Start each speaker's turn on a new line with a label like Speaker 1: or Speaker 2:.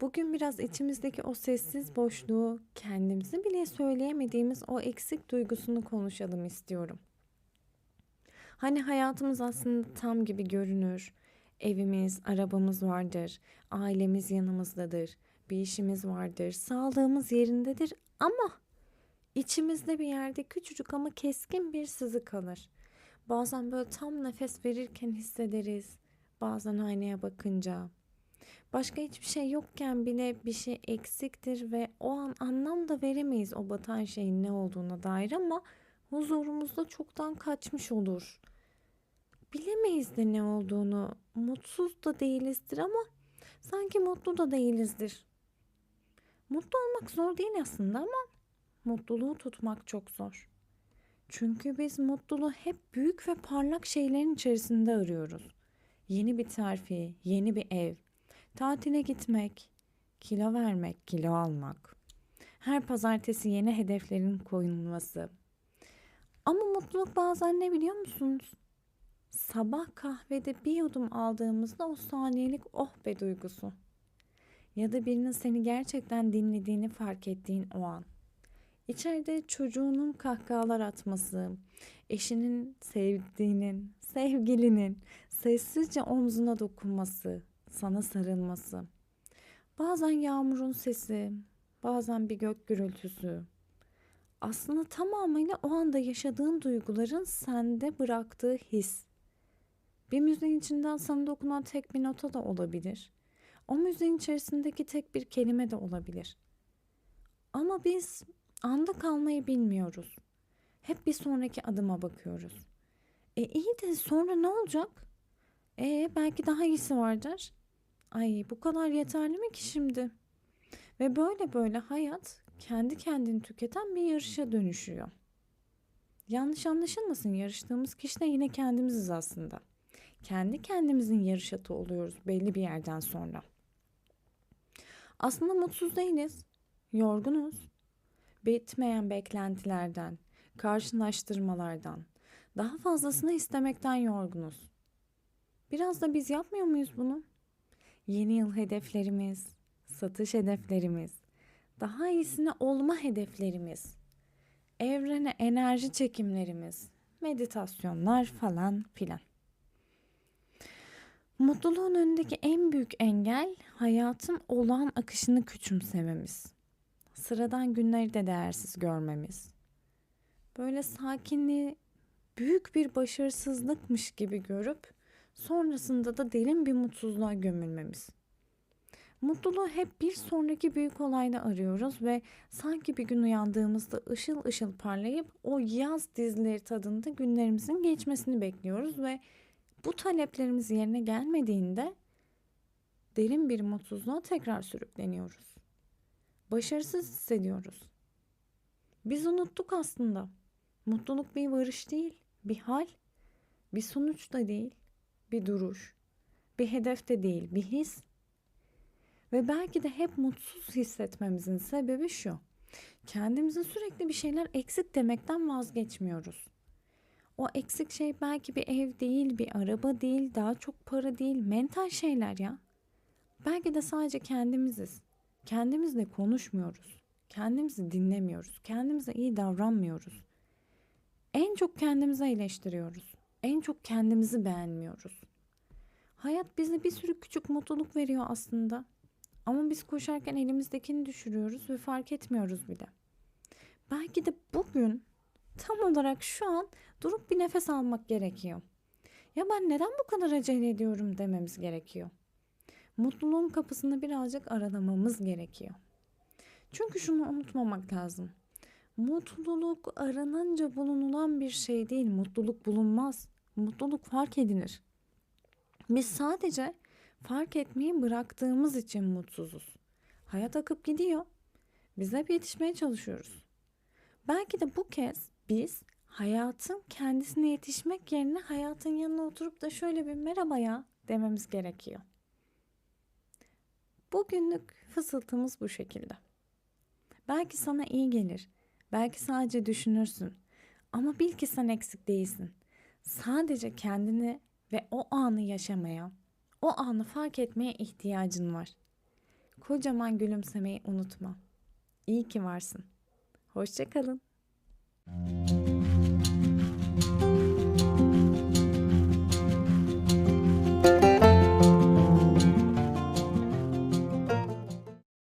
Speaker 1: Bugün biraz içimizdeki o sessiz boşluğu, kendimize bile söyleyemediğimiz o eksik duygusunu konuşalım istiyorum. Hani hayatımız aslında tam gibi görünür. Evimiz, arabamız vardır, ailemiz yanımızdadır, bir işimiz vardır, sağlığımız yerindedir ama içimizde bir yerde küçücük ama keskin bir sızı kalır. Bazen böyle tam nefes verirken hissederiz, bazen aynaya bakınca. Başka hiçbir şey yokken bile bir şey eksiktir ve o an anlam da veremeyiz o batan şeyin ne olduğuna dair ama huzurumuzda çoktan kaçmış olur. Bilemeyiz de ne olduğunu. Mutsuz da değilizdir ama sanki mutlu da değilizdir. Mutlu olmak zor değil aslında ama mutluluğu tutmak çok zor. Çünkü biz mutluluğu hep büyük ve parlak şeylerin içerisinde arıyoruz. Yeni bir terfi, yeni bir ev, tatile gitmek, kilo vermek, kilo almak. Her pazartesi yeni hedeflerin koyulması. Ama mutluluk bazen ne biliyor musunuz? Sabah kahvede bir yudum aldığımızda o saniyelik oh be duygusu. Ya da birinin seni gerçekten dinlediğini fark ettiğin o an. İçeride çocuğunun kahkahalar atması, eşinin sevdiğinin, sevgilinin sessizce omzuna dokunması, sana sarılması. Bazen yağmurun sesi, bazen bir gök gürültüsü. Aslında tamamıyla o anda yaşadığın duyguların sende bıraktığı his. Bir müziğin içinden sana dokunan tek bir nota da olabilir. O müziğin içerisindeki tek bir kelime de olabilir. Ama biz anda kalmayı bilmiyoruz. Hep bir sonraki adıma bakıyoruz. E iyi de sonra ne olacak? E belki daha iyisi vardır. Ay bu kadar yeterli mi ki şimdi? Ve böyle böyle hayat kendi kendini tüketen bir yarışa dönüşüyor. Yanlış anlaşılmasın yarıştığımız kişi de yine kendimiziz aslında. Kendi kendimizin yarış atı oluyoruz belli bir yerden sonra. Aslında mutsuz değiliz. Yorgunuz. Bitmeyen beklentilerden, karşılaştırmalardan, daha fazlasını istemekten yorgunuz. Biraz da biz yapmıyor muyuz bunu? Yeni yıl hedeflerimiz, satış hedeflerimiz, daha iyisine olma hedeflerimiz, evrene enerji çekimlerimiz, meditasyonlar falan filan. Mutluluğun önündeki en büyük engel hayatın olağan akışını küçümsememiz. Sıradan günleri de değersiz görmemiz. Böyle sakinliği büyük bir başarısızlıkmış gibi görüp sonrasında da derin bir mutsuzluğa gömülmemiz. Mutluluğu hep bir sonraki büyük olayda arıyoruz ve sanki bir gün uyandığımızda ışıl ışıl parlayıp o yaz dizileri tadında günlerimizin geçmesini bekliyoruz ve bu taleplerimiz yerine gelmediğinde derin bir mutsuzluğa tekrar sürükleniyoruz. Başarısız hissediyoruz. Biz unuttuk aslında. Mutluluk bir varış değil, bir hal, bir sonuç da değil, bir duruş, bir hedef de değil, bir his. Ve belki de hep mutsuz hissetmemizin sebebi şu. Kendimize sürekli bir şeyler eksik demekten vazgeçmiyoruz. O eksik şey belki bir ev değil, bir araba değil, daha çok para değil, mental şeyler ya. Belki de sadece kendimiziz. Kendimizle konuşmuyoruz. Kendimizi dinlemiyoruz. Kendimize iyi davranmıyoruz. En çok kendimizi eleştiriyoruz. En çok kendimizi beğenmiyoruz. Hayat bize bir sürü küçük mutluluk veriyor aslında. Ama biz koşarken elimizdekini düşürüyoruz ve fark etmiyoruz bile. Belki de bugün tam olarak şu an durup bir nefes almak gerekiyor. Ya ben neden bu kadar acele ediyorum dememiz gerekiyor. Mutluluğun kapısını birazcık aralamamız gerekiyor. Çünkü şunu unutmamak lazım. Mutluluk aranınca bulunulan bir şey değil. Mutluluk bulunmaz. Mutluluk fark edilir. Biz sadece fark etmeyi bıraktığımız için mutsuzuz. Hayat akıp gidiyor. Biz hep yetişmeye çalışıyoruz. Belki de bu kez biz hayatın kendisine yetişmek yerine hayatın yanına oturup da şöyle bir merhaba ya dememiz gerekiyor. Bugünlük fısıltımız bu şekilde. Belki sana iyi gelir. Belki sadece düşünürsün. Ama bil ki sen eksik değilsin. Sadece kendini ve o anı yaşamaya, o anı fark etmeye ihtiyacın var. kocaman gülümsemeyi unutma. İyi ki varsın. Hoşça